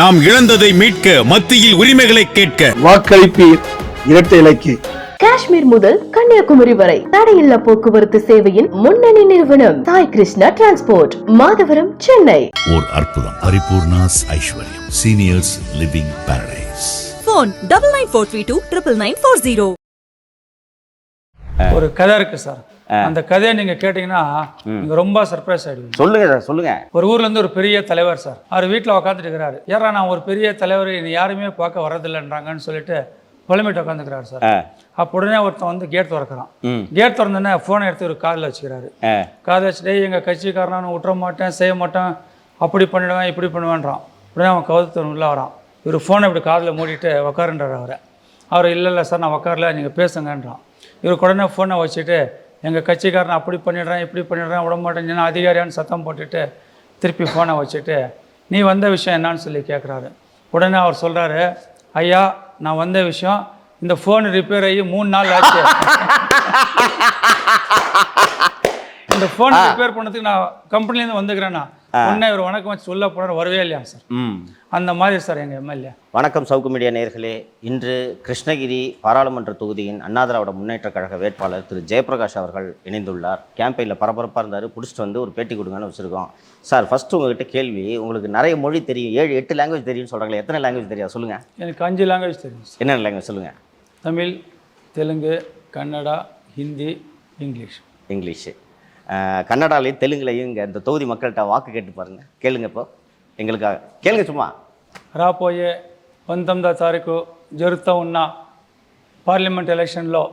நாம் இழந்ததை மீட்க மத்தியில் உரிமைகளை கேட்க. வாக்களிப்பீர் இரட்டை இலக்கு. காஷ்மீர் முதல் கன்னியாகுமரி வரை தடையில்லா போக்குவரத்து சேவையின் முன்னணி நிறுவனம் சாய் கிருஷ்ணா டிரான்ஸ்போர்ட் மாதவரம் சென்னை. ஓர் அற்புதம். Paripoornas Aishwaryam. Seniors living paradise phone double nine four three two triple nine four zero. ஒரு கதை இருக்கு சார். அந்த கதையை நீங்க கேட்டீங்கன்னா நீங்க ரொம்ப சர்ப்ரைஸ் ஆயிடுவீங்க. சொல்லுங்க சார் சொல்லுங்க. ஒரு ஊர்ல இருந்து ஒரு பெரிய தலைவர் சார். அவர் வீட்டில் உட்காந்துட்டு இருக்கிறாரு. ஏறா நான் ஒரு பெரிய தலைவர் என்னை யாருமே பார்க்க வரதில்லைன்றாங்கன்னு சொல்லிட்டு புலம்பிட்டு உட்காந்துக்கிறாரு சார். அப்போ உடனே ஒருத்தன் வந்து கேட் திறக்கிறான். கேட் திறந்தோடனே ஃபோனை எடுத்து ஒரு காதில் வச்சுக்கிறாரு. காதில் வச்சுட்டு எங்கள் கட்சிக்காரன் நான் விட்டுற மாட்டேன் செய்ய மாட்டேன். அப்படி பண்ணிடுவேன் இப்படி பண்ணுவேன்றான். உடனே அவன் கவுத்து உள்ள வரான். இவர் ஃபோனை இப்படி காதில் மூடிட்டு உக்காருன்றார் அவரை. அவர் இல்லை இல்லை சார் நான் உட்காரல நீங்கள் பேசுங்கன்றான். இவர் உடனே ஃபோனை வச்சுட்டு எங்கள் கட்சிக்காரன் அப்படி பண்ணிடுறேன் இப்படி பண்ணிடுறேன் விட மாட்டேன் அதிகாரியான்னு சத்தம் போட்டுட்டு திருப்பி ஃபோனை வச்சுட்டு நீ வந்த விஷயம் என்னன்னு சொல்லி கேட்குறாரு உடனே அவர் சொல்கிறாரு ஐயா நான் வந்த விஷயம் இந்த ஃபோன் ரிப்பேர் ஆகி மூணு நாள் ஆச்சு. இந்த ஃபோன் ரிப்பேர் பண்ணதுக்கு நான் கம்பெனிலேருந்து வந்துக்கிறேன்னா உடனே இவர் வணக்கம் வச்சு சொல்ல போனார் வரவே இல்லையா சார். அந்த மாதிரி சார் எங்கள் எம்எல்ஏ. வணக்கம் சவுக்கு மீடியா நேயர்களே இன்று கிருஷ்ணகிரி பாராளுமன்ற தொகுதியின் அண்ணா திராவிட முன்னேற்ற கழக வேட்பாளர் திரு ஜெயபிரகாஷ் அவர்கள் இணைந்துள்ளார். கேம்பெயினில் பரபரப்பாக இருந்தார். பிடிச்சிட்டு வந்து ஒரு பேட்டி கொடுங்கன்னு வச்சுருக்கோம். சார் ஃபஸ்ட்டு உங்ககிட்ட கேள்வி உங்களுக்கு நிறைய மொழி தெரியும். ஏழு எட்டு லாங்குவேஜ் தெரியும்னு சொல்கிறாங்களே எத்தனை லாங்குவேஜ் தெரியாது சொல்லுங்கள் எனக்கு அஞ்சு லாங்குவேஜ் தெரியும் என்னென்ன லாங்குவேஜ் சொல்லுங்கள் தமிழ் தெலுங்கு கன்னடா ஹிந்தி இங்கிலீஷ். இங்கிலீஷு. கன்னடாலையும் தெலுங்குலையும் இங்கே இந்த தொகுதி மக்கள்கிட்ட வாக்கு கேட்டு பாருங்கள் கேளுங்க இப்போ. எங்களுக்காக கேளுங்க சும்மா రాబోయే పంతొమ్మిదో తారీఖు జరుగుతూ ఉన్న పార్లమెంట్ ఎలక్షన్లో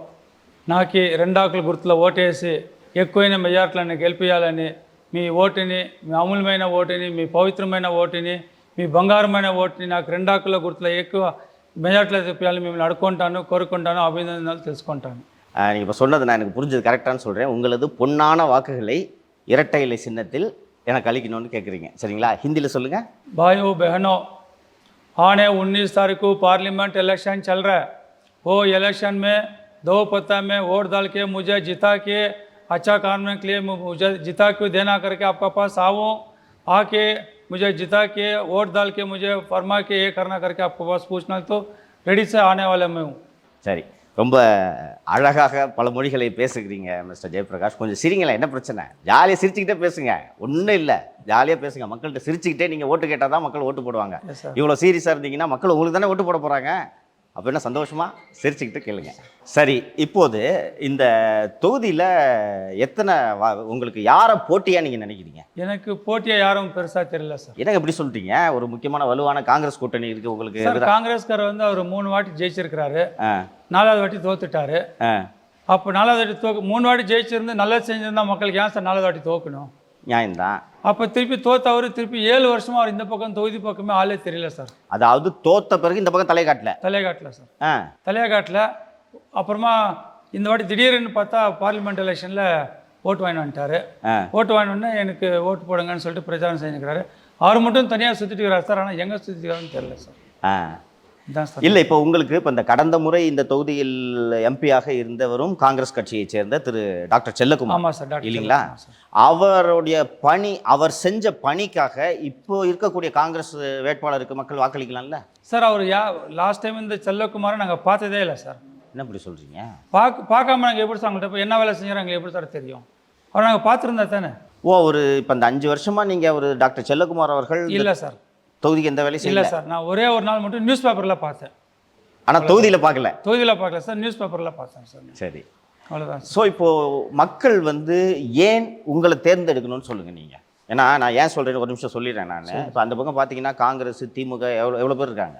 నాకు రెండాకుల గుర్తులో ఓటేసి ఎక్కువైన మెజార్టీలను గెలిపించాలని మీ ఓటుని మీ అమూల్యమైన ఓటుని మీ పవిత్రమైన ఓటుని మీ బంగారమైన ఓటుని నాకు రెండాకుల గుర్తులో ఎక్కువ మెజార్టీలో తెప్పించాలని మిమ్మల్ని అడుక్కుంటాను కోరుకుంటాను అభినందనలు తెలుసుకుంటాను நீங்கள் இப்போ சொன்னது நான் எனக்கு புரிஞ்சது கரெக்டானு சொல்கிறேன் உங்களது பொன்னான வாக்குகளை இரட்டை இலை சின்னத்தில் எனக்கு அளிக்கணும்னு கேட்குறீங்க சரிங்களா ஹிந்தியில் சொல்லுங்கள் भाइयों बहनों आने उन्नीस तारीख को पार्लियामेंट इलेक्शन चल रहा है वो इलेक्शन में दो पत्ता में वोट डाल के मुझे जिता के अच्छा काम के लिए मुझे जिता के देना करके आपका पास आऊँ आके मुझे जिता के वोट डाल के मुझे फरमा के ये करना करके आपके पास पूछना तो रेडी से आने वाला मैं हूँ சரி ரொம்ப அழகாக பல மொழிகளை பேசுகிறீங்க மிஸ்டர் ஜெயபிரகாஷ். கொஞ்சம் சிரிங்களேன் என்ன பிரச்சனை? ஜாலியாக சிரிச்சுக்கிட்டே பேசுங்க. ஒன்றும் இல்லை. ஜாலியாக பேசுங்க. மக்கள்கிட்ட சிரிச்சுக்கிட்டே நீங்கள் ஓட்டு கேட்டால் தான் மக்கள் ஓட்டு போடுவாங்க. இவ்வளோ சீரியஸாக இருந்தீங்கன்னா மக்கள் உங்களுக்கு தானே ஓட்டு போட போகிறாங்க அப்போ என்ன சந்தோஷமா? சிரிச்சுக்கிட்டு கேளுங்க. சரி இப்போது இந்த தொகுதியில் எத்தனை உங்களுக்கு யாரை போட்டியாக நீங்கள் நினைக்கிறீங்க? எனக்கு போட்டியாக யாரும் பெருசாக தெரியல சார் என்னங்க எப்படி சொல்லிட்டீங்க? ஒரு முக்கியமான வலுவான காங்கிரஸ் கூட்டணி இருக்குது உங்களுக்கு. சார் எதிரா- காங்கிரஸ்கார் வந்து அவர் மூணு வாட்டி ஜெயிச்சிருக்கிறாரு. நாலாவது வாட்டி தோத்துட்டாரு. அப்போ நாலாவது வாட்டி தோக்கு மூணு வாட்டி ஜெயிச்சிருந்து நல்லது செஞ்சிருந்தா மக்களுக்கு ஏன் சார் நாலாவது வாட்டி தோக்கணும்? நியாயம்தான். அப்போ திருப்பி தோத்தவர் திருப்பி ஏழு வருஷமா அவர் இந்த பக்கம் தொகுதி பக்கமே ஆளே தெரியல சார். அதாவது தோத்த பிறகு இந்த பக்கம் தலை காட்டல தலையாகாட்டில் சார். ஆ. தலையாகாட்டில் அப்புறமா இந்த வாட்டி திடீர்னு பார்த்தா பார்லிமெண்ட் எலெக்ஷனில் ஓட்டு வாங்கி வந்துட்டாரு. ஓட்டு வாங்கி உடனே எனக்கு ஓட்டு போடுங்கன்னு சொல்லிட்டு பிரச்சாரம் செஞ்சுக்கிறாரு. அவர் மட்டும் தனியாக சுற்றிட்டு இருக்கிறார் சார் ஆனால் எங்கே சுற்றிக்கிறாருன்னு தெரியல சார். ஆ. இதான் சார் இல்லை இப்போ உங்களுக்கு இப்போ இந்த கடந்த முறை இந்த தொகுதியில் எம்பியாக இருந்தவரும் காங்கிரஸ் கட்சியைச் சேர்ந்த திரு டாக்டர் செல்லகுமார் இல்லைங்களா. அவருடைய பணி அவர் செஞ்ச பணிக்காக இப்போ இருக்கக்கூடிய காங்கிரஸ் வேட்பாளருக்கு மக்கள் வாக்களிக்கலாம்ல? சார் அவர் யா லாஸ்ட் டைம் இந்த செல்லகுமாரை நாங்கள் பார்த்ததே இல்லை சார். என்ன இப்படி சொல்றீங்க? பார்க்க பார்க்காம நாங்கள் எப்படி சார் அவங்கள்ட்ட என்ன வேலை செஞ்சுறாங்க எங்களுக்கு எப்படி சார் தெரியும்? அவர் நாங்கள் பார்த்துருந்தா தானே? ஓ ஒரு இப்போ இந்த அஞ்சு வருஷமா நீங்க ஒரு டாக்டர் செல்லகுமார் அவர்கள் இல்லை சார். தொகுதிக்கு எந்த வேலையும் இல்லை சார் நான் ஒரே ஒரு நாள் மட்டும் நியூஸ் பேப்பரில் பார்த்தேன். ஆனா தொகுதியில பார்க்கல. தொகுதியில் பார்க்கல சார் நியூஸ் பேப்பரில் பார்த்தேன் சார். சரி. அவ்வளோதான் ஸோ இப்போ மக்கள் வந்து ஏன் உங்களை தேர்ந்தெடுக்கணும்னு சொல்லுங்க நீங்க? ஏன்னா நான் ஏன் சொல்றேன்னு ஒரு நிமிஷம் சொல்லிடுறேன் நான். இப்போ அந்த பக்கம் பார்த்தீங்கன்னா காங்கிரஸ் திமுக எவ்வளோ எவ்வளோ பேர் இருக்காங்க?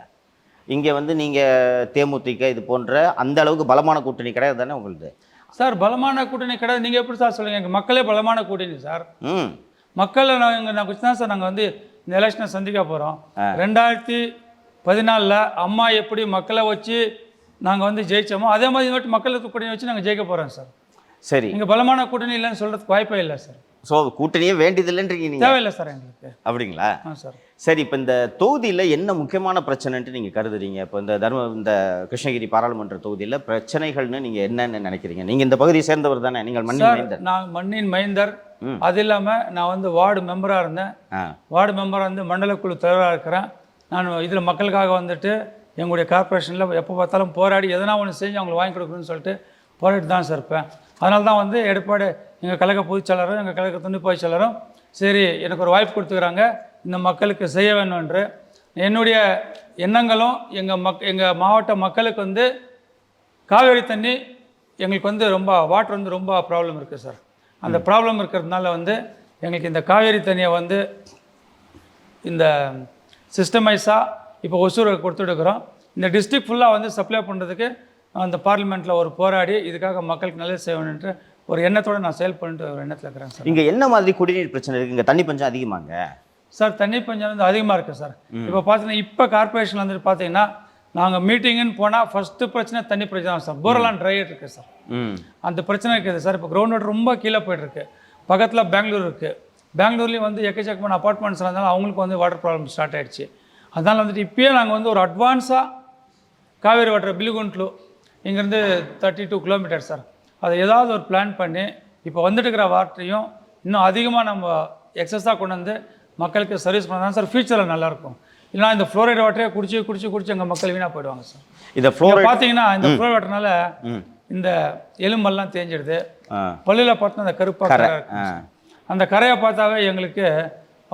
இங்கே வந்து நீங்கள் தேமுதிக இது போன்ற அந்த அளவுக்கு பலமான கூட்டணி கிடையாது தானே உங்களுது? சார் பலமான கூட்டணி கிடையாது. நீங்கள் எப்படி சார் சொல்லுங்கள் எங்கள் மக்களே பலமான கூட்டணி சார். ம். மக்களை நாங்கள் நான் வச்சு தான் சார் நாங்கள் வந்து இந்த எலெக்ஷனை சந்திக்க போகிறோம் ரெண்டாயிரத்தி பதினாலில் அம்மா எப்படி மக்களை வச்சு நாங்கள் வந்து ஜெயிச்சோமோ அதே மாதிரி வாட்டி மக்களை கூட்டணி வச்சு நாங்கள் ஜெயிக்க போகிறோம் சார். சரி. நீங்கள் பலமான கூட்டணி இல்லைன்னு சொல்கிறதுக்கு வாய்ப்பே இல்லை சார். ஸோ கூட்டணியே வேண்டியதில்லைன்றீங்க நீங்கள் தேவையில்லை சார் எங்களுக்கு. அப்படிங்களா? ஆ சார். சரி இப்போ இந்த தொகுதியில் என்ன முக்கியமான பிரச்சனைன்ட்டு நீங்கள் கருதுறீங்க? இப்போ இந்த தர்ம இந்த கிருஷ்ணகிரி பாராளுமன்ற தொகுதியில் பிரச்சனைகள்னு நீங்கள் என்னென்னு நினைக்கிறீங்க? நீங்கள் இந்த பகுதியை சேர்ந்தவர் தானே நீங்கள் மண்ணின் மைந்தர். நான் மண்ணின் மைந்தர். அது இல்லாமல் நான் வந்து வார்டு மெம்பராக இருந்தேன். வார்டு மெம்பராக இருந்து மண்டல குழு தலைவராக இருக்கிறேன். நான் இதில் மக்களுக்காக வந்துட்டு எங்களுடைய கார்ப்பரேஷனில் எப்போ பார்த்தாலும் போராடி எதனா ஒன்று செஞ்சு அவங்களுக்கு வாங்கி கொடுக்கணும்னு சொல்லிட்டு போராடி தான் சார் இருப்பேன் அதனால தான் வந்து எடப்பாடி எங்கள் கழக பொதுச்செயலரும் எங்கள் கழக துணை பொதுச்செயலரும் சரி எனக்கு ஒரு வாய்ப்பு கொடுத்துக்கிறாங்க. இந்த மக்களுக்கு செய்ய வேண்டும் என்று. என்னுடைய எண்ணங்களும் எங்கள் மக் எங்கள் மாவட்ட மக்களுக்கு வந்து காவேரி தண்ணி எங்களுக்கு வந்து ரொம்ப வாட்டர் வந்து ரொம்ப ப்ராப்ளம் இருக்குது சார். அந்த ப்ராப்ளம் இருக்கிறதுனால வந்து எங்களுக்கு இந்த காவேரி தண்ணியை வந்து இந்த சிஸ்டமைஸாக இப்போ ஒசூருக்கு கொடுத்துட்டுருக்குறோம் இந்த டிஸ்ட்ரிக்ட் ஃபுல்லாக வந்து சப்ளை பண்ணுறதுக்கு அந்த பார்லிமெண்ட்டில் ஒரு போராடி இதுக்காக மக்களுக்கு நல்லது செய்யணுன்ட்டு ஒரு எண்ணத்தோடு நான் செயல் பண்ணிட்டு ஒரு எண்ணத்தில் இருக்கிறேன் சார். இங்க என்ன மாதிரி குடிநீர் பிரச்சனை இருக்கு? இங்க தண்ணி பஞ்சம் அதிகமாங்க சார் தண்ணி பஞ்சம் வந்து அதிகமாக இருக்குது சார். இப்போ பார்த்தீங்கன்னா இப்போ கார்பரேஷன் வந்துட்டு பார்த்தீங்கன்னா நாங்கள் மீட்டிங்குன்னு போனால் ஃபஸ்ட்டு பிரச்சனை தண்ணி பிரச்சனை தான் சார் போரெல்லாம் ட்ரை இருக்குது சார் அந்த பிரச்சனை இருக்குது சார் இப்போ கிரவுண்ட் வாட்டர் ரொம்ப கீழே போயிட்டுருக்கு. பக்கத்தில் பெங்களூர் இருக்குது பெங்களூர்லேயும் வந்து எக்கச்சக்கமான அப்பார்ட்மெண்ட்ஸ் இருந்தாலும் அவங்களுக்கு வந்து வாட்டர் ப்ராப்ளம் ஸ்டார்ட் ஆயிடுச்சு. அதனால் வந்துட்டு இப்பயே நாங்கள் வந்து ஒரு அட்வான்ஸாக காவேரி வாட்டர் பிலிகுண்ட்லு இங்கேருந்து தேர்ட்டி டூ கிலோமீட்டர் சார் அதை ஏதாவது ஒரு பிளான் பண்ணி இப்போ வந்துட்டு இருக்கிற வாட்டரையும் இன்னும் அதிகமாக நம்ம எக்ஸஸாக கொண்டு வந்து மக்களுக்கு சர்வீஸ் பண்ணால் தான் சார் ஃபியூச்சரில் நல்லாயிருக்கும் இல்லைனா இந்த ஃப்ளோரைடு வாட்டரே குடிச்சு குடிச்சு குடிச்சு எங்கள் மக்கள் வீணாக போயிடுவாங்க சார். இந்த இப்போ ஃப்ளோரைட் பார்த்தீங்கன்னா இந்த ஃப்ளோரைடு வாட்டர்னால இந்த எலும்பெல்லாம் தேஞ்சிடுது. பல்லில் பார்த்தா அந்த கருப்பாக கரை. அந்த கரையை பார்த்தாவே எங்களுக்கு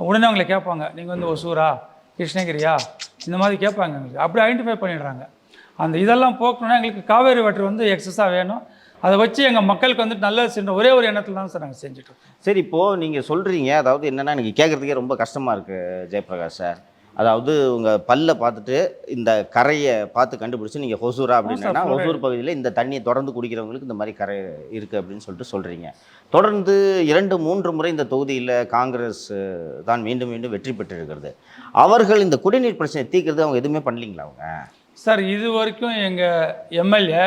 உடனே அவங்களை கேட்பாங்க நீங்கள் வந்து ஒசூரா கிருஷ்ணகிரியா? இந்த மாதிரி கேட்பாங்க எங்களுக்கு. அப்படி ஐடென்டிஃபை பண்ணிடுறாங்க. அந்த இதெல்லாம் போக்கணும்னா எங்களுக்கு காவேரி வாட்டர் வந்து எக்ஸஸாக வேணும். அதை வச்சு எங்கள் மக்களுக்கு வந்துட்டு நல்லது செஞ்ச ஒரே ஒரு எண்ணத்தில் தான் சார் நாங்கள் செஞ்சுட்டு இருக்கோம். சரி இப்போது நீங்கள் சொல்கிறீங்க அதாவது என்னென்னா எனக்கு கேட்குறதுக்கே ரொம்ப கஷ்டமாக இருக்குது ஜெயபிரகாஷ் சார். அதாவது உங்கள் பல்லை பார்த்துட்டு இந்த கரையை பார்த்து கண்டுபிடிச்சி நீங்கள் ஹொசூரா அப்படின்னா ஹொசூர் பகுதியில் இந்த தண்ணியை தொடர்ந்து குடிக்கிறவங்களுக்கு இந்த மாதிரி கரை இருக்குது அப்படின்னு சொல்லிட்டு சொல்கிறீங்க தொடர்ந்து இரண்டு மூன்று முறை இந்த தொகுதியில் காங்கிரஸ் தான் மீண்டும் மீண்டும் வெற்றி பெற்றிருக்கிறது. அவர்கள் இந்த குடிநீர் பிரச்சனையை தீர்க்கிறது அவங்க எதுவுமே பண்ணலீங்களா அவங்க? சார் இது வரைக்கும் எங்கள் எம்எல்ஏ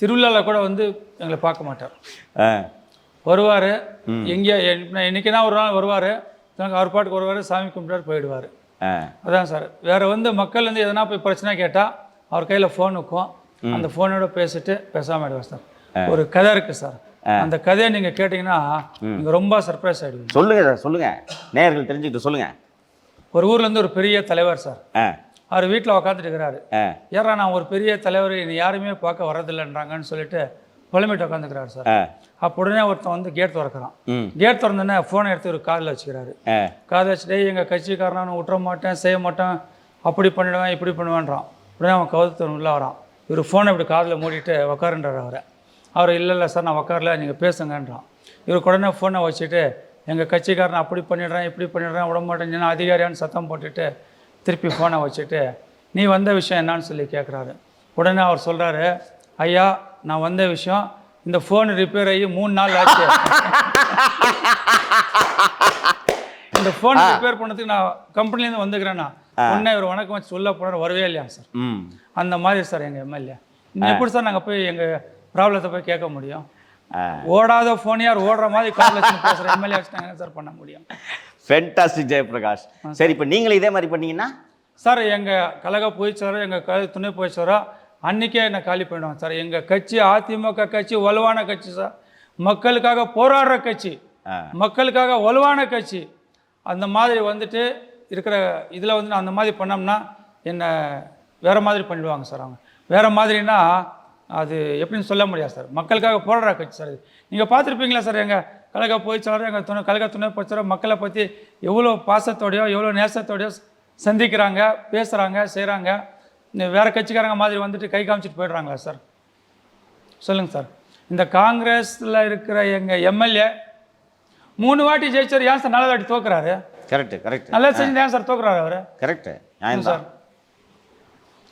திருவிழாவில் கூட வந்து எங்களை பார்க்க மாட்டார். வருவார். எங்கே என்னைக்குனா ஒரு நாள் வருவார். அவர் பாட்டுக்கு வருவார் சாமி கும்பிட்டாரு போயிடுவார். அதான் சார். வேற வந்து மக்கள் வந்து எதனா போய் பிரச்சனை கேட்டால் அவர் கையில் ஃபோன் இருக்கும். அந்த ஃபோனோட பேசிட்டு பேசாம ஆயிடுவார் சார். ஒரு கதை இருக்கு சார். அந்த கதையை நீங்கள் கேட்டிங்கன்னா நீங்கள் ரொம்ப சர்ப்ரைஸ் ஆகிடுவீங்க சொல்லுங்கள் சார் சொல்லுங்கள் நேயர்கள் தெரிஞ்சுக்கிட்டு சொல்லுங்கள் ஒரு ஊர்லேருந்து ஒரு பெரிய தலைவர் சார். அவர் வீட்டில் உக்காந்துட்டு இருக்கிறாரு. ஏறா நான் ஒரு பெரிய தலைவர் யாருமே பார்க்க வர்றதில்லைன்றாங்கன்னு சொல்லிட்டு புலம்பிட்டு உட்காந்துக்கிறாரு சார். அப்போ உடனே ஒருத்தன் வந்து கேட் திறக்கிறான். கேட் திறந்தோடனே ஃபோனை எடுத்து ஒரு காதில் வச்சுக்கிறாரு. ஆ. காதை வச்சுட்டு எங்கள் கட்சிக்காரனை விட்டுற மாட்டேன் செய்ய மாட்டேன் அப்படி பண்ணிடுவேன் இப்படி பண்ணுவேன்றான். உடனே அவன் கவுத்து உள்ள வரான். இவர் ஃபோனை இப்படி காதில் மூடிட்டு உக்காருன்றார் அவரை. அவர் இல்லை இல்லை சார் நான் உக்காரல நீங்கள் பேசுங்கன்றான். இவர் உடனே ஃபோனை வச்சுட்டு எங்கள் கட்சிக்காரனை அப்படி பண்ணிடுறேன் இப்படி பண்ணிடுறேன் விட மாட்டேன் அதிகாரியான்னு சத்தம் போட்டுட்டு திருப்பி ஃபோனை வச்சுட்டு நீ வந்த விஷயம் என்னன்னு சொல்லி கேட்குறாரு உடனே அவர் சொல்கிறாரு ஐயா நான் வந்த விஷயம் இந்த ஃபோன் ரிப்பேர் ஆகி மூணு நாள் ஆச்சு. இந்த ஃபோன் ரிப்பேர் பண்ணதுக்கு நான் கம்பெனிலேருந்து வந்துக்கிறேன்னா உடனே இவர் வணக்கம் வச்சு சொல்ல போனார் வரவே இல்லையா சார்? ம். அந்த மாதிரி சார் எங்கள் எம்எல்ஏ. எப்படி சார் நாங்கள் போய் எங்கள் ப்ராப்ளத்தை போய் கேட்க முடியும்? ஓடாத ஃபோன் யார் ஓடுற மாதிரி கால் வச்சு பேசுகிற எம்எல்ஏ வச்சு நாங்கள் சார் பண்ண முடியும்? ஃபென்டாஸ்டிக் ஜெயபிரகாஷ். சரி இப்போ நீங்களும் இதே மாதிரி பண்ணீங்கன்னா? சார் எங்கள் கழக பொதுச்செயலர் எங்கள் துணை பொதுச்செயலர் அன்றைக்கே என்னை காலி பண்ணிடுவாங்க. சார் எங்கள் கட்சி அதிமுக கட்சி வலுவான கட்சி சார். மக்களுக்காக போராடுற கட்சி. மக்களுக்காக வலுவான கட்சி. அந்த மாதிரி வந்துட்டு இருக்கிற இதில் வந்து நான் அந்த மாதிரி பண்ணோம்னா என்னை வேறு மாதிரி பண்ணிடுவாங்க சார் அவங்க. வேறு மாதிரினா அது எப்படின்னு சொல்ல முடியாது சார். மக்களுக்காக போராடுற கட்சி சார் நீங்கள் பார்த்துருப்பீங்களா சார் எங்கள் கழக பொதுச்செயலர் எங்கள் துணை கழக துணை பொதுச்செயலர் மக்களை பற்றி எவ்வளோ பாசத்தோடையோ எவ்வளோ நேசத்தோடையோ சந்திக்கிறாங்க பேசுகிறாங்க செய்கிறாங்க வேறு கட்சிக்காரங்க மாதிரி வந்துட்டு கை காமிச்சிட்டு போயிடுறாங்களா சார்? சொல்லுங்கள் சார். இந்த காங்கிரஸில் இருக்கிற எங்கள் எம்எல்ஏ மூணு வாட்டி ஜெயிச்சார் ஏன் சார் நல்ல வாட்டி தோக்குறாரு? Correct correct. நல்லது செஞ்சு ஏன் சார் தோக்குறாரு அவர்? Correct sir.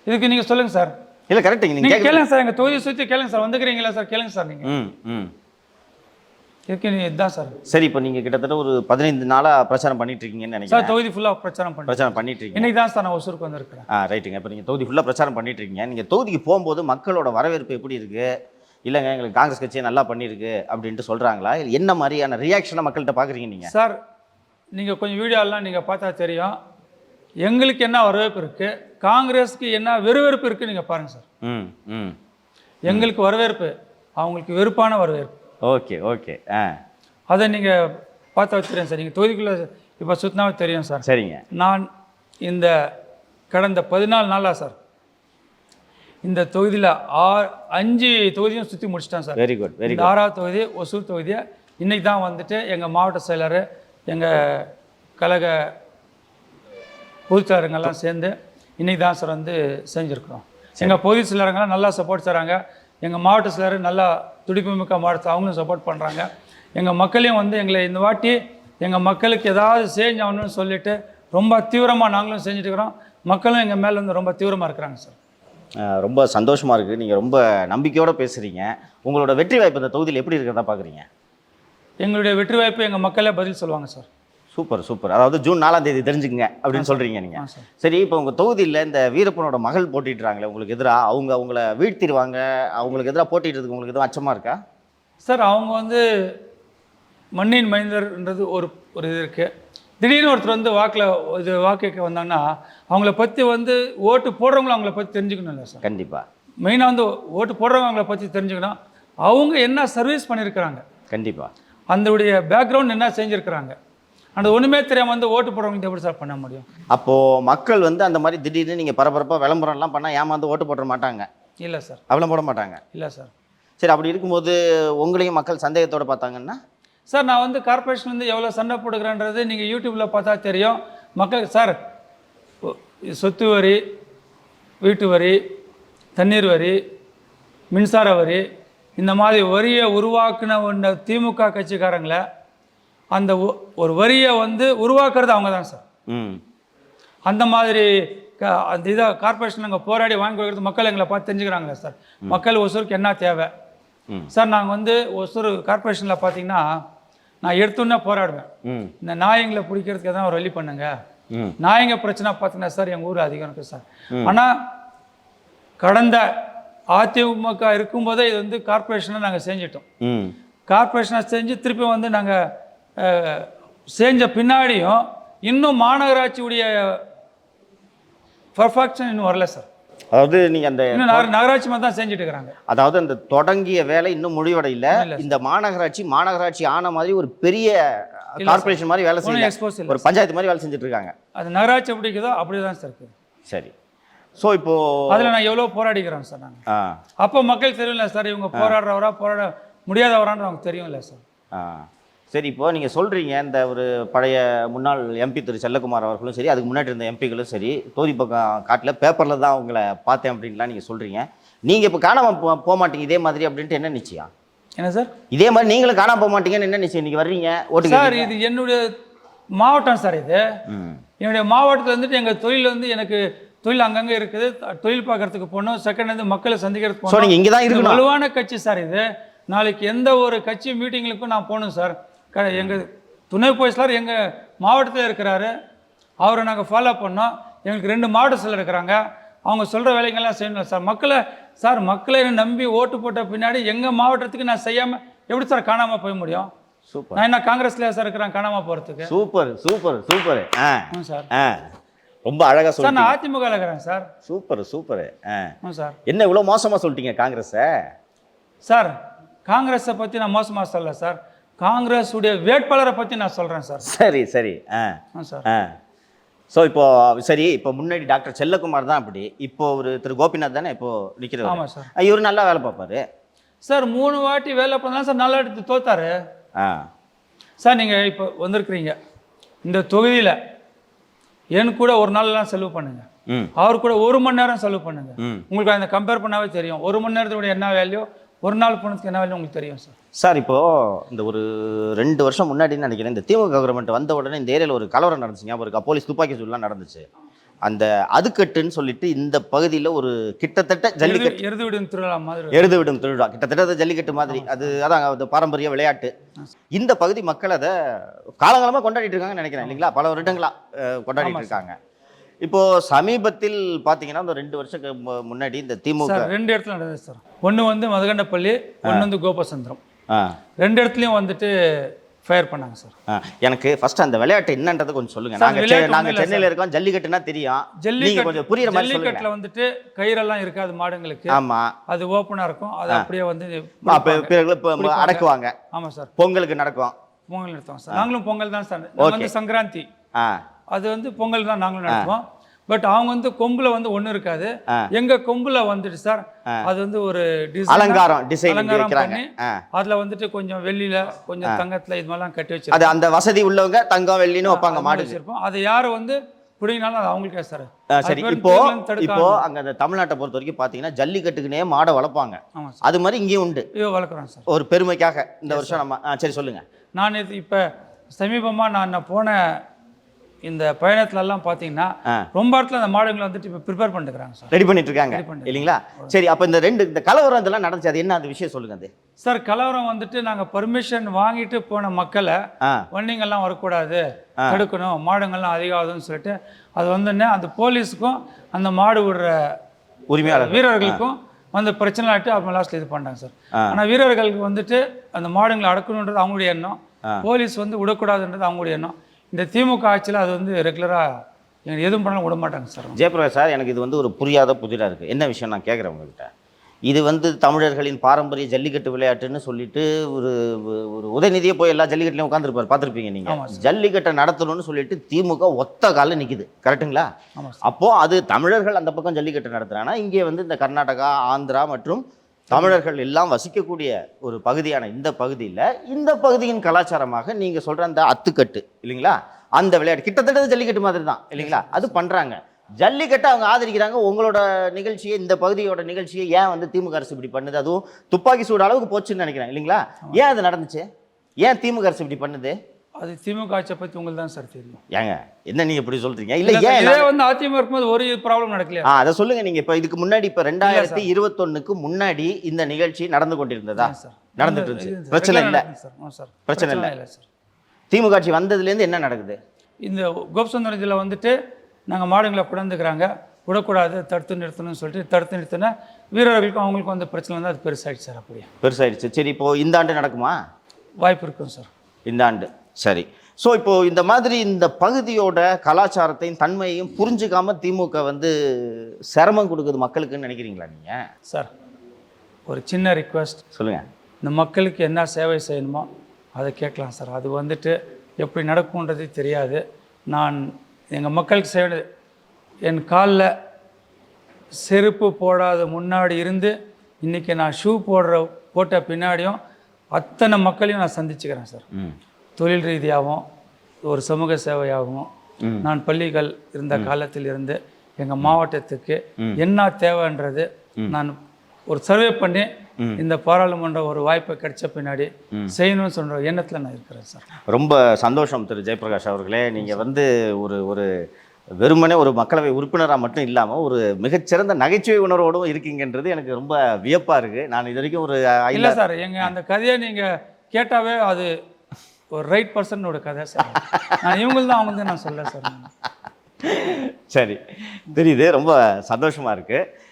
இதுக்கு நீங்கள் சொல்லுங்கள் சார். இல்லை கரெக்ட் நீங்கள் கேளுங்க சார் எங்கள் தொகுதி சுற்றி கேளுங்க சார். வந்துக்கிறீங்களா சார்? கேளுங்க சார் நீங்கள் ம் ம். நீ இதுதான் சார். சரி இப்போ நீங்கள் கிட்டத்தட்ட ஒரு பதினைந்து நாளாக பிரச்சாரம் பண்ணிட்டு இருக்கீங்கன்னு சார் நினைக்கிறேன் தொகுதி ஃபுல்லாக பிரச்சாரம் பண்ணி பிரச்சாரம் பண்ணிட்டு இருக்கீங்க இன்னைக்கு தான் சார் நான் ஒசூருக்கு வந்திருக்கிறேன். ஆ ரைட்டுங்க இப்போ நீங்கள் தொகுதி ஃபுல்லாக பிரச்சாரம் பண்ணிட்டு இருக்கீங்க நீங்கள் தொகுதிக்கு போகும்போது மக்களோட வரவேற்பு எப்படி இருக்கு? இல்லைங்க எங்களுக்கு காங்கிரஸ் கட்சியை நல்லா பண்ணியிருக்கு அப்படின்ட்டு சொல்கிறாங்களா இல்லை என்ன மாதிரியான ரியாக்ஷனை மக்கள்கிட்ட பார்க்குறீங்க நீங்கள் சார் நீங்கள் கொஞ்சம் வீடியோலாம் நீங்கள் பார்த்தா தெரியும். எங்களுக்கு என்ன வரவேற்பு இருக்குது காங்கிரஸுக்கு என்ன வெறுவெறுப்பு இருக்குது நீங்கள் பாருங்கள் சார். ம் ம். எங்களுக்கு வரவேற்பு அவங்களுக்கு வெறுப்பான வரவேற்பு. Okay okay. ஆ. அதை நீங்கள் பார்த்தா தெரியும் சார். நீங்கள் தொகுதிக்குள்ளே இப்போ சுற்றினாவே தெரியும் சார். சரிங்க. நான் இந்த கடந்த பதினாலு நாளாக சார் இந்த தொகுதியில் ஆ அஞ்சு தொகுதியும் சுற்றி முடிச்சிட்டேன் சார். வெரி குட் வெரி ஆறாவது தொகுதி ஒசூர் தொகுதியை இன்னைக்கு தான் வந்துட்டு எங்கள் மாவட்ட செயலர் எங்கள் கழக பொதுச்செயலருங்கெல்லாம் சேர்ந்து இன்னைக்கு தான் சார் வந்து செஞ்சுருக்கிறோம். எங்கள் பொது செயலருங்கெல்லாம் நல்லா சப்போர்ட் தராங்க. எங்கள் மாவட்ட செயலர் நல்லா துடிப்புமிக்க மாவட்டத்தை அவங்களும் சப்போர்ட் பண்ணுறாங்க எங்கள் மக்களையும் வந்து எங்களை இந்த வாட்டி எங்கள் மக்களுக்கு ஏதாவது சேஞ்ச் ஆகணும்னு சொல்லிட்டு ரொம்ப தீவிரமாக நாங்களும் செஞ்சுட்டு இருக்கிறோம் மக்களும் எங்கள் மேலே வந்து ரொம்ப தீவிரமாக இருக்கிறாங்க சார். ரொம்ப சந்தோஷமாக இருக்குது நீங்கள் ரொம்ப நம்பிக்கையோடு பேசுகிறீங்க உங்களோட வெற்றி வாய்ப்பு இந்த தொகுதியில் எப்படி இருக்கிறதா பார்க்குறீங்க எங்களுடைய வெற்றி வாய்ப்பு எங்கள் மக்களே பதில் சொல்லுவாங்க சார். Super super. அதாவது ஜூன் நாலாம் தேதி தெரிஞ்சுக்கங்க அப்படின்னு சொல்கிறீங்க நீங்கள் சார். இப்போ உங்கள் தொகுதியில் இந்த வீரப்பனோட மகள் போட்டிடுறாங்களே உங்களுக்கு எதிராக அவங்க அவங்கள வீழ்த்திடுவாங்க. அவங்களுக்கு எதிராக போட்டிடுறதுக்கு உங்களுக்கு எதுவும் அச்சமாக இருக்கா? சார் அவங்க வந்து மண்ணின் மைந்தர்ன்றது ஒரு ஒரு இது இருக்குது திடீர்னு ஒருத்தர் வந்து வாக்கில் இது வாக்கு வந்தாங்கன்னா அவங்கள பற்றி வந்து ஓட்டு போடுறவங்கள அவங்கள பற்றி தெரிஞ்சுக்கணும்ல சார். கண்டிப்பாக மெயினாக வந்து ஓட்டு போடுறவங்க அவங்கள பற்றி தெரிஞ்சுக்கணும். அவங்க என்ன சர்வீஸ் பண்ணியிருக்கிறாங்க? கண்டிப்பாக அதனுடைய பேக்ரவுண்ட் என்ன செஞ்சுருக்கிறாங்க? அந்த ஒன்றுமே தெரியாமல் வந்து ஓட்டு போடுறவங்க எப்படி சார் பண்ண முடியும்? அப்போது மக்கள் வந்து அந்த மாதிரி திடீர்னு நீங்கள் பரபரப்பாக விளம்பரம்லாம் பண்ணால் ஏமாந்து ஓட்டு போட மாட்டாங்க? இல்லை சார் அவ்வளோ போட மாட்டாங்க? இல்லை சார் சரி அப்படி இருக்கும்போது உங்களையும் மக்கள் சந்தேகத்தோட பார்த்தாங்கன்னா? சார் நான் வந்து கார்ப்பரேஷன் வந்து எவ்வளோ சண்டை போடுகிறேன்றது நீங்கள் யூடியூப்பில் பார்த்தா தெரியும். மக்கள் சார் சொத்து வரி வீட்டு வரி தண்ணீர் வரி மின்சார வரி இந்த மாதிரி வரியை உருவாக்குன ஒன்ற திமுக கட்சிக்காரங்களை அந்த ஒரு வரியை வந்து உருவாக்குறது அவங்க தான் சார். ம். அந்த மாதிரி அந்த இதை கார்ப்பரேஷன் அங்கே போராடி வாங்கி கொடுக்குறது மக்கள் எங்களை பார்த்து தெரிஞ்சுக்கிறாங்களே சார். மக்கள் ஒசூருக்கு என்ன தேவை. சார் நாங்கள் வந்து ஒசூர் கார்ப்பரேஷனில் பார்த்தீங்கன்னா நான் எடுத்தோன்னே போராடுவேன். இந்த நாயங்களை பிடிக்கிறதுக்கு எதாவது ஒரு வழி பண்ணுங்க. நாயங்க பிரச்சனை பார்த்தீங்கன்னா சார் எங்கள் ஊர் அதிகம் இருக்குது சார். ஆனால் கடந்த அதிமுக இருக்கும்போதே இது வந்து கார்ப்பரேஷனை நாங்கள் செஞ்சிட்டோம். ம். கார்ப்பரேஷனை செஞ்சு திருப்பி வந்து நாங்கள் செஞ்ச பின்னாடியும் இன்னும் மாநகராட்சியுடைய பர்ஃபெக்ஷன் இன்னும் வரல சார் அதாவது நீங்கள் அந்த நகராட்சி மாதிரி தான் செஞ்சுட்டு இருக்கிறாங்க. அதாவது அந்த தொடங்கிய வேலை இன்னும் முடிவடையில. இல்ல இந்த மாநகராட்சி மாநகராட்சி ஆன மாதிரி ஒரு பெரிய கார்ப்பரேஷன் மாதிரி வேலை இல்லை ஒரு பஞ்சாயத்து மாதிரி வேலை செஞ்சுட்டு இருக்காங்க. அது நகராட்சி எப்படி இருக்குதோ அப்படி தான் சார் சரி. ஸோ இப்போ அதில் நான் எவ்வளோ போராடிக்கிறேன் சார் நான் ஆ. அப்போ மக்கள் தெரியல சார் இவங்க போராடுறவரா போராட முடியாதவரான்னு நமக்கு தெரியும்ல சார் சரி இப்போ நீங்கள் சொல்கிறீங்க இந்த ஒரு பழைய முன்னாள் எம்பி திரு செல்லகுமார் அவர்களும் சரி அதுக்கு முன்னாடி இருந்த எம்பிகளும் சரி தோதி பக்கம் காட்டில் பேப்பரில் தான் அவங்கள பார்த்தேன் அப்படின்லாம் நீங்கள் சொல்கிறீங்க நீங்கள் இப்போ காணாமல் போ போக மாட்டீங்க இதே மாதிரி அப்படின்ட்டு என்ன நிச்சயம்? என்ன சார்? இதே மாதிரி நீங்களும் காணாம போக மாட்டீங்கன்னு என்ன நிச்சயம்? இன்னைக்கு வர்றீங்க ஓட்டு சார். இது என்னுடைய மாவட்டம் சார் இது. என்னுடைய மாவட்டத்தில் வந்துட்டு எங்கள் தொழில் வந்து எனக்கு தொழில் அங்கங்கே இருக்குது. தொழில் பார்க்கறதுக்கு போகணும் செகண்ட் வந்து மக்களை சந்திக்கிறதுக்கு நீங்கள் இங்கே தான் இது இருக்கணும். வலுவான கட்சி சார் இது. நாளைக்கு எந்த ஒரு கட்சி மீட்டிங்களுக்கும் நான் போகணும் சார். எங்கள் துணை போலீஸ்லார் எங்கள் மாவட்டத்தில் இருக்கிறாரு. அவரை நாங்கள் ஃபாலோ பண்ணோம். எங்களுக்கு ரெண்டு மாவட்ட செயலர் இருக்கிறாங்க. அவங்க சொல்கிற வேலைங்கெல்லாம் செய்யணும் சார். மக்களை சார் மக்களை என்னை நம்பி ஓட்டு போட்ட பின்னாடி எங்கள் மாவட்டத்துக்கு நான் செய்யாமல் எப்படி சார் காணாமல் போய் முடியும்? சூப்பர். நான் என்ன காங்கிரஸ்ல சார் இருக்கிறேன் காணாமல் போகிறதுக்கு சூப்பர் சூப்பர் சூப்பர். ஆ. சார். ஆ. ரொம்ப அழகாக சார் நான் அதிமுக இருக்கிறேன் சார். Super super. ஆ. சார். என்ன இவ்வளோ மோசமாக சொல்லிட்டீங்க காங்கிரஸை? சார் காங்கிரஸை பற்றி நான் மோசமாக சொல்லல சார். காங்கிரஸ் உடைய வேட்பாளரை பற்றி நான் சொல்கிறேன் சார். சரி சரி. ஆ. சார். ஆ. ஸோ இப்போ சரி இப்போ முன்னாடி டாக்டர் செல்லகுமார் தான் அப்படி. இப்போ ஒரு திரு கோபிநாத் தானே இப்போ நிற்கிறவர் ஆமாம் சார். இவர் நல்லா வேலை பார்ப்பாரு. சார் மூணு வாட்டி வேலை பண்ணலாம் சார் நல்லா எடுத்து தோத்தாரு. ஆ. சார் நீங்கள் இப்போ வந்திருக்கிறீங்க. இந்த தொகுதியில் என் கூட ஒரு நாள்லாம் செலவு பண்ணுங்க. அவர் கூட ஒரு மணி நேரம் செலவு பண்ணுங்க. உங்களுக்கு அந்த கம்பேர் பண்ணாவே தெரியும். ஒரு மணி நேரத்தோட என்ன வேல்யூ ஒரு நாள் போனதுக்கு என்ன வேல்யூ உங்களுக்கு தெரியும் சார் சார் இப்போ இந்த ஒரு ரெண்டு வருஷம் முன்னாடி நினைக்கிறேன் இந்த திமுக கவர்மெண்ட் வந்த உடனே இந்த ஏரியாவில் ஒரு கலவரம் நடந்துச்சு ஞாபகம் இருக்கா? போலீஸ் துப்பாக்கி சூடுலாம் நடந்துச்சு. அந்த அதுக்கட்டுன்னு சொல்லிட்டு இந்த பகுதியில் ஒரு கிட்டத்தட்ட ஜல்லிக்கட்டு எருது எருது விடும் திருவிழா மாதிரி எருது விடும் திருவிழா. கிட்டத்தட்ட ஜல்லிக்கட்டு மாதிரி. அது அதான் அது பாரம்பரிய விளையாட்டு. இந்த பகுதி மக்கள் அதை காலங்காலமாக கொண்டாடிட்டு இருக்காங்கன்னு நினைக்கிறேன் இல்லைங்களா? பல வருடங்களா கொண்டாடிட்டு இருக்காங்க. இப்போ சமீபத்தில் பார்த்தீங்கன்னா இந்த ரெண்டு வருஷத்துக்கு மு- முன்னாடி இந்த திமுக ரெண்டு இடத்துல நடந்தது சார். ஒன்று வந்து மதகண்டப்பள்ளி ஒன்று வந்து கோபசந்திரம். ரெண்டு இடத்துலையும் வந்துட்டு ஃபயர் பண்ணாங்க சார். எனக்கு ஃபர்ஸ்ட் அந்த விளையாட்டு என்னன்றது கொஞ்சம் சொல்லுங்க. சார், நாங்க விளையாட்டு செ- நாங்க ஒண்ணும் இல்ல சென்னையில இருக்கோம் ஜல்லிக்கட்டுனா தெரியும். ஜல்லிக்கட்டு கொஞ்சம் புரியுற மாதிரி ஜல்லிக்கட்டில் வந்துட்டு கயிறெல்லாம் இருக்காது மாடுங்களுக்கு. ஆமா. அது ஓப்பனாக இருக்கும். அது அப்படியே வந்து பிறகு. அடக்குவாங்க. ஆமாம் சார். பொங்கலுக்கு நடக்கும். பொங்கல் நடத்துவோம் சார். நாங்களும் பொங்கல் தான் சார். நாங்கள் வந்து சங்கராந்தி. ஆ. அது வந்து பொங்கல் தான் நாங்களும் நடத்துவோம். பட் அவங்க வந்து கொம்புல வந்து ஒண்ணு இருக்காது. எங்க கொம்புல வந்துட்டு சார் அது வந்து ஒரு அலங்காரம், design அலங்காரம். பண்ணி. அதுல வந்துட்டு கொஞ்சம் வெள்ளியில கொஞ்சம் தங்கத்துல இது மாதிரிலாம் கட்டி அது வச்சிருக்கோம் அந்த வசதி உள்ளவங்க தங்கம் வெள்ளின்னு வைப்பாங்க அது மாடு வச்சிருப்போம். அது யாரு வந்து பிடிங்கினாலும் அது அவங்களுக்கே சார். சரி. அது இப்போ இப்போ. அங்க அந்த தமிழ்நாட்டை பொறுத்த வரைக்கும் பாத்தீங்கன்னா ஜல்லிக்கட்டுக்குனே மாடை வளர்ப்பாங்க. அது மாதிரி இங்கேயும் உண்டு. வளர்க்குறோம் சார். ஒரு பெருமைக்காக இந்த வருஷம் நம்ம சரி சொல்லுங்க. நான் இது இப்போ சமீபமாக நான் போன இந்த பயணத்துலலாம் பார்த்தீங்கன்னா. ரொம்ப இடத்துல அந்த மாடுங்களை வந்துட்டு இப்போ ப்ரிப்பேர் பண்ணிட்டுருக்காங்க சார். ரெடி பண்ணிட்டு இருக்காங்க இல்லைங்களா? சரி அப்ப இந்த ரெண்டு இந்த கலவரம் இதெல்லாம் நடந்துச்சு. அது என்ன அந்த விஷயம் சொல்லுங்க அது. சார் கலவரம் வந்துட்டு நாங்கள் பர்மிஷன் வாங்கிட்டு போன மக்களை வண்டிங்கெல்லாம் வரக்கூடாது. தடுக்கணும். மாடுங்கள்லாம் அதிகமாகுதுன்னு சொல்லிட்டு அது வந்துன்னு அந்த போலீஸுக்கும் அந்த மாடு விடுற உரிமையாளர் வீரர்களுக்கும் வந்து பிரச்சனை ஆகிட்டு அப்புறம் லாஸ்ட்ல இது பண்ணிட்டாங்க சார். ஆனால் வீரர்களுக்கு வந்துட்டு அந்த மாடுங்களை அடக்கணுன்றது அவங்களுடைய எண்ணம். போலீஸ் வந்து விடக்கூடாதுன்றது அவங்களுடைய எண்ணம். இந்த திமுக ஆட்சியில் அது வந்து ரெகுலராக எங்களுக்கு எதுவும் பண்ணாலும் விட மாட்டாங்க சார் ஜெயபிரகாஷ் சார் எனக்கு இது வந்து ஒரு புரியாத புதிராக இருக்குது என்ன விஷயம் நான் கேட்குறேன் உங்ககிட்ட? இது வந்து தமிழர்களின் பாரம்பரிய ஜல்லிக்கட்டு விளையாட்டுன்னு சொல்லிட்டு ஒரு ஒரு உதயநிதியே போய் எல்லா ஜல்லிக்கட்டுலையும் உட்காந்துருப்பார் பார்த்துருப்பீங்க நீங்கள். ஜல்லிக்கட்டை நடத்தணும்னு சொல்லிட்டு திமுக ஒத்த காலில் நிற்குது கரெக்ட்டுங்களா? ஆமாம் சார். அப்போ அது தமிழர்கள் அந்த பக்கம் ஜல்லிக்கட்டு நடத்துறாங்கன்னா இங்கே வந்து இந்த கர்நாடகா ஆந்திரா மற்றும் தமிழர்கள் எல்லாம் வசிக்கக்கூடிய ஒரு பகுதியான இந்த பகுதியில் இந்த பகுதியின் கலாச்சாரமாக நீங்கள் சொல்ற அந்த அத்துக்கட்டு இல்லைங்களா? அந்த விளையாட்டு கிட்டத்தட்ட ஜல்லிக்கட்டு மாதிரி தான் இல்லைங்களா அது பண்றாங்க. ஜல்லிக்கட்டை அவங்க ஆதரிக்கிறாங்க. உங்களோட நிகழ்ச்சியை இந்த பகுதியோட நிகழ்ச்சியை ஏன் வந்து திமுக அரசு இப்படி பண்ணுது? அதுவும் துப்பாக்கி சூடு அளவுக்கு போச்சுன்னு நினைக்கிறேன் இல்லைங்களா? ஏன் அது நடந்துச்சு? ஏன் திமுக அரசு இப்படி பண்ணுது? அது திமுக ஆட்சியை பற்றி உங்களுக்கு தான் சார் தெரியும். ஏங்க என்ன நீங்க இப்படி சொல்றீங்க? இல்ல ஏன் இதே வந்து அதிமுக இருக்கும்போது ஒரு ப்ராப்ளம் நடக்கலையா? ஆ அதை சொல்லுங்க நீங்க. இப்ப இதுக்கு முன்னாடி இப்ப ரெண்டாயிரத்தி இருபத்தொன்னுக்கு முன்னாடி இந்த நிகழ்ச்சி நடந்து கொண்டிருந்ததா? சார். நடந்துட்டு இருந்துச்சு. பிரச்சனை இல்ல. சார். பிரச்சனை இல்ல. இல்லை சார் திமுக ஆட்சி வந்ததுல இருந்து என்ன நடக்குது? இந்த கோப்சந்தரம் இதில் வந்துட்டு நாங்கள் மாடுங்களை குடந்துக்கிறாங்க. விடக்கூடாது தடுத்து நிறுத்தணும்னு சொல்லிட்டு தடுத்து நிறுத்தினா வீரர்களுக்கும் அவங்களுக்கும் வந்து பிரச்சனை வந்து அது பெருசாகிடுச்சு சார் அப்படியே. பெருசாயிடுச்சு. சரி இப்போ இந்த ஆண்டு நடக்குமா? வாய்ப்பு இருக்கும் சார் இந்த ஆண்டு. சரி. ஸோ இப்போ இந்த மாதிரி இந்த பகுதியோட கலாச்சாரத்தையும் தன்மையையும் புரிஞ்சுக்காம திமுக வந்து சிரமம் கொடுக்குது மக்களுக்குன்னு நினைக்கிறீங்களா நீங்க? சார் ஒரு சின்ன ரிக்வெஸ்ட் சொல்லுங்க. இந்த மக்களுக்கு என்ன சேவை செய்யணுமோ அதை கேட்கலாம் சார் அது வந்துட்டு எப்படி நடக்கும்ன்றது தெரியாது. நான் எங்கள் மக்களுக்கு செய்ய என் காலில் செருப்பு போடாத முன்னாடி இருந்து இன்றைக்கி நான் ஷூ போடுற போட்ட பின்னாடியும் அத்தனை மக்களையும் நான் சந்திச்சுக்கிறேன் சார் தொழில் ரீதியாகவும் ஒரு சமூக சேவையாகவும் நான் பள்ளிகள் இருந்த காலத்தில் இருந்து எங்கள் மாவட்டத்துக்கு என்ன தேவைன்றது நான் ஒரு சர்வே பண்ணி இந்த பாராளுமன்ற ஒரு வாய்ப்பு கிடைச்ச பின்னாடி செய்யணும்னு சொல்ற எண்ணத்தில் நான் இருக்கிறேன் சார். ரொம்ப சந்தோஷம் திரு ஜெயபிரகாஷ் அவர்களே. நீங்கள் வந்து ஒரு ஒரு வெறுமனே ஒரு மக்களவை உறுப்பினராக மட்டும் இல்லாமல் ஒரு மிகச்சிறந்த நகைச்சுவை உணர்வோடும் இருக்கீங்கன்றது எனக்கு ரொம்ப வியப்பாக இருக்குது நான் இது வரைக்கும் ஒரு இல்லை சார் எங்கள் அந்த கதையை நீங்கள் கேட்டாவே அது ஒரு ரைட் பர்சனோட கதை சார். நான் இவங்களுக்கு தான் அவங்க நான் சொல்ல சார் சரி. தெரியுது ரொம்ப சந்தோஷமாக இருக்குது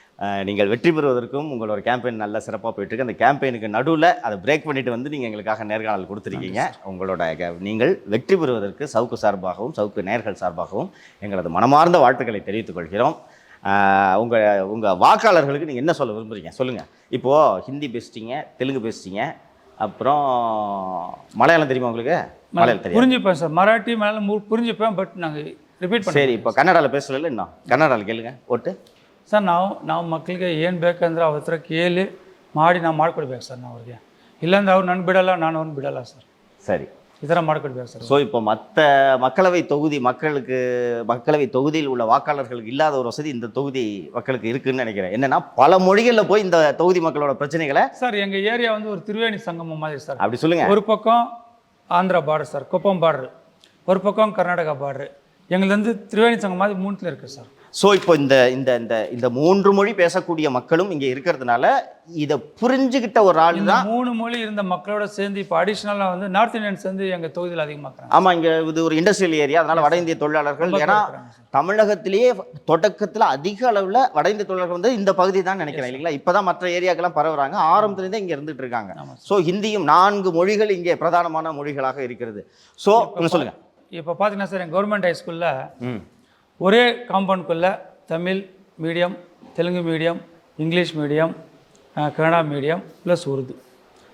நீங்கள் வெற்றி பெறுவதற்கும் உங்களோட கேம்பெயின் நல்ல சிறப்பாக போயிட்டுருக்கு. அந்த கேம்பெயினுக்கு நடுவில் அதை பிரேக் பண்ணிட்டு வந்து நீங்கள் எங்களுக்காக நேர்காணல் கொடுத்துருக்கீங்க. உங்களோட நீங்கள் வெற்றி பெறுவதற்கு சவுக்கு சார்பாகவும் சவுக்கு நேர்கள் சார்பாகவும் எங்களது மனமார்ந்த வாழ்த்துக்களை தெரிவித்துக் கொள்கிறோம். உங்கள் உங்கள் வாக்காளர்களுக்கு நீங்கள் என்ன சொல்ல விரும்புகிறீங்க சொல்லுங்கள் இப்போது ஹிந்தி பேசிட்டீங்க தெலுங்கு பேசிட்டீங்க அப்புறம் மலையாளம் தெரியுமா உங்களுக்கு மலையாளம் தெரியும் புரிஞ்சுப்பேன் சார் மராட்டி மலையாளம் புரிஞ்சுப்பேன் பட் நாங்கள் ರಿಪೀಟ್ ಸರಿ ಇಪ್ಪ ಕನ್ನಡದಲ್ಲಿ ಬೇಸಲ್ಲ ಇನ್ನು ಕನ್ನಡದಲ್ಲಿ ಕೇಳಿಗೆ ಒಟ್ಟು ಸರ್ ನಾವು ನಾವು ಮಕ್ಕಳಿಗೆ ಏನು ಬೇಕಂದ್ರೆ ಅವ್ರ ಹತ್ರ ಕೇಳಿ ಮಾಡಿ ನಾವು ಮಾಡಿಕೊಡ್ಬೇಕು ಸರ್ ನಾವು ಅವ್ರಿಗೆ ಇಲ್ಲಾಂದ್ರೆ ಅವ್ರು ನನ್ನ ಬಿಡಲ್ಲ ನಾನು ಅವ್ರನ್ನ ಬಿಡಲ್ಲ ಸರ್ ಸರಿ இதர மாடுகள் பேர் ஸோ இப்போ மற்ற மக்களவை தொகுதி மக்களுக்கு மக்களவை தொகுதியில் உள்ள வாக்காளர்களுக்கு இல்லாத ஒரு வசதி இந்த தொகுதி மக்களுக்கு இருக்குன்னு நினைக்கிறேன். என்னன்னா பல மொழிகளில் போய் இந்த தொகுதி மக்களோட பிரச்சனைகளை சார் எங்கள் ஏரியா வந்து ஒரு திருவேணி சங்கமம் மாதிரி சார். அப்படி சொல்லுங்க. ஒரு பக்கம் Andhra border sir Kuppam border. ஒரு பக்கம் கர்நாடகா பார்டர். எங்களுக்கு வந்து திருவேணி சங்கம் மாதிரி மூணுத்தில் இருக்குது சார். ஸோ இப்போ இந்த இந்த இந்த இந்த மூன்று மொழி பேசக்கூடிய மக்களும் இங்கே இருக்கிறதுனால இதை புரிஞ்சுக்கிட்ட ஒரு ஆள் தான் மூணு மொழி இருந்த மக்களோட சேர்ந்து இப்போ அடிஷ்னலாக வந்து நார்த் இந்தியன்ஸ் வந்து எங்கள் தொகுதியில் அதிகமாக்குறாங்க. ஆமா இங்க இது ஒரு இண்டஸ்ட்ரியல் ஏரியா அதனால வட இந்திய தொழிலாளர்கள் ஏன்னா. தமிழகத்திலேயே தொடக்கத்துல அதிக அளவுல வட இந்திய தொழிலாளர்கள் வந்து இந்த பகுதி தான் நினைக்கிறேன் இல்லைங்களா? இப்பதான் மற்ற ஏரியாக்கெல்லாம் பரவுறாங்க. ஆரம்பத்துலேருந்தே இங்க இருந்துட்டு இருக்காங்க. ஸோ ஹிந்தியும் நான்கு மொழிகள் இங்கே பிரதானமான மொழிகளாக இருக்கிறது. ஸோ சொல்லுங்க. இப்போ பார்த்தீங்கன்னா சார் எங்கள் கவர்மெண்ட் ஹைஸ்கூலில் ஒரே காம்பவுண்ட்குள்ளே Tamil medium Telugu medium English medium Kannada medium plus Urdu.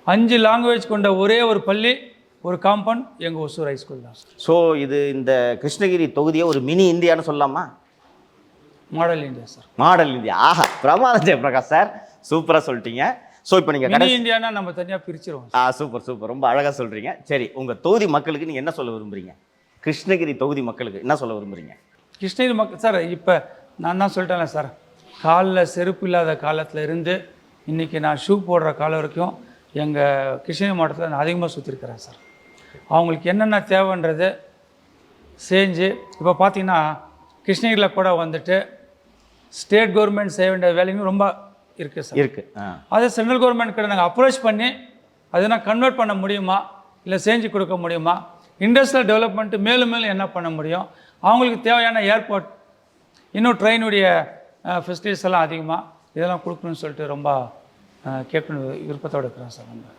அஞ்சு லாங்குவேஜ் கொண்ட ஒரே ஒரு பள்ளி ஒரு காம்பவுண்ட் எங்கள் ஒசூர் ஹைஸ்கூல் தான். சார் ஸோ இது இந்த கிருஷ்ணகிரி தொகுதியை ஒரு மினி இந்தியான்னு சொல்லலாமா? Model India sir model India ஆஹா பிரமாதம் ஜெயபிரகாஷ் சார். சூப்பராக சொல்லிட்டீங்க. ஸோ இப்போ நீங்கள் மினி கடைசி இந்தியானா நம்ம தனியாக பிரிச்சிருவோம் ஆ சூப்பர் சூப்பர் ரொம்ப அழகாக சொல்கிறீங்க சரி உங்கள் தொகுதி மக்களுக்கு நீங்கள் என்ன சொல்ல விரும்புறீங்க? கிருஷ்ணகிரி தொகுதி மக்களுக்கு என்ன சொல்ல விரும்புறீங்க? கிருஷ்ணகிரி மக்கள் சார் இப்போ நான் தான் சொல்லிட்டேன்ல சார் காலில் செருப்பு இல்லாத காலத்தில் இருந்து இன்றைக்கி நான் ஷூ போடுற காலம் வரைக்கும் எங்கள் கிருஷ்ணகிரி மாவட்டத்தில் நான் அதிகமாக சுற்றிருக்கிறேன் சார். அவங்களுக்கு என்னென்ன தேவைன்றது செஞ்சு இப்போ பார்த்தீங்கன்னா கிருஷ்ணகிரியில் கூட வந்துட்டு ஸ்டேட் கவர்மெண்ட் செய்ய வேண்டிய வேலையும் ரொம்ப இருக்குது சார். இருக்கு ஆ. அதே சென்ட்ரல் கவர்மெண்ட் கிட்ட நாங்கள் அப்ரோச் பண்ணி அதை நான் கன்வெர்ட் பண்ண முடியுமா? இல்லை செஞ்சு கொடுக்க முடியுமா? இண்டஸ்ட்ரியல் டெவலப்மெண்ட்டு மேலும் மேலும் என்ன பண்ண முடியும்? அவங்களுக்கு தேவையான ஏர்போர்ட் இன்னும் ட்ரெயினுடைய ஃபெசிலிட்டிஸ் எல்லாம் அதிகமாக இதெல்லாம் கொடுக்கணும்னு சொல்லிட்டு ரொம்ப கேட்கணும் விருப்பத்தோடு இருக்கிறேன் சார் நம்ம.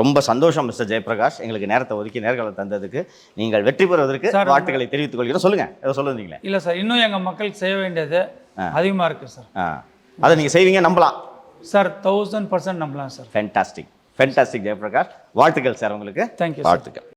ரொம்ப சந்தோஷம் மிஸ்டர் ஜெயபிரகாஷ். எங்களுக்கு நேரத்தை ஒதுக்கி நேர்காலம் தந்ததுக்கு நீங்கள் வெற்றி பெறுவதற்கு சார், வாழ்த்துக்களை தெரிவித்துக் கொள்கிறோம். சொல்லுங்க ஏதோ சொல்ல வந்தீங்களே? இல்லை சார் இன்னும் எங்கள் மக்களுக்கு செய்ய வேண்டியது அதிகமாக இருக்குது சார். அதை நீங்கள் செய்வீங்க நம்பலாம். சார் தௌசண்ட் பர்சன்ட் நம்பலாம் சார். Fantastic fantastic Jayaprakash. வாழ்த்துக்கள் சார் உங்களுக்கு. Sir. வாழ்த்துக்கள்.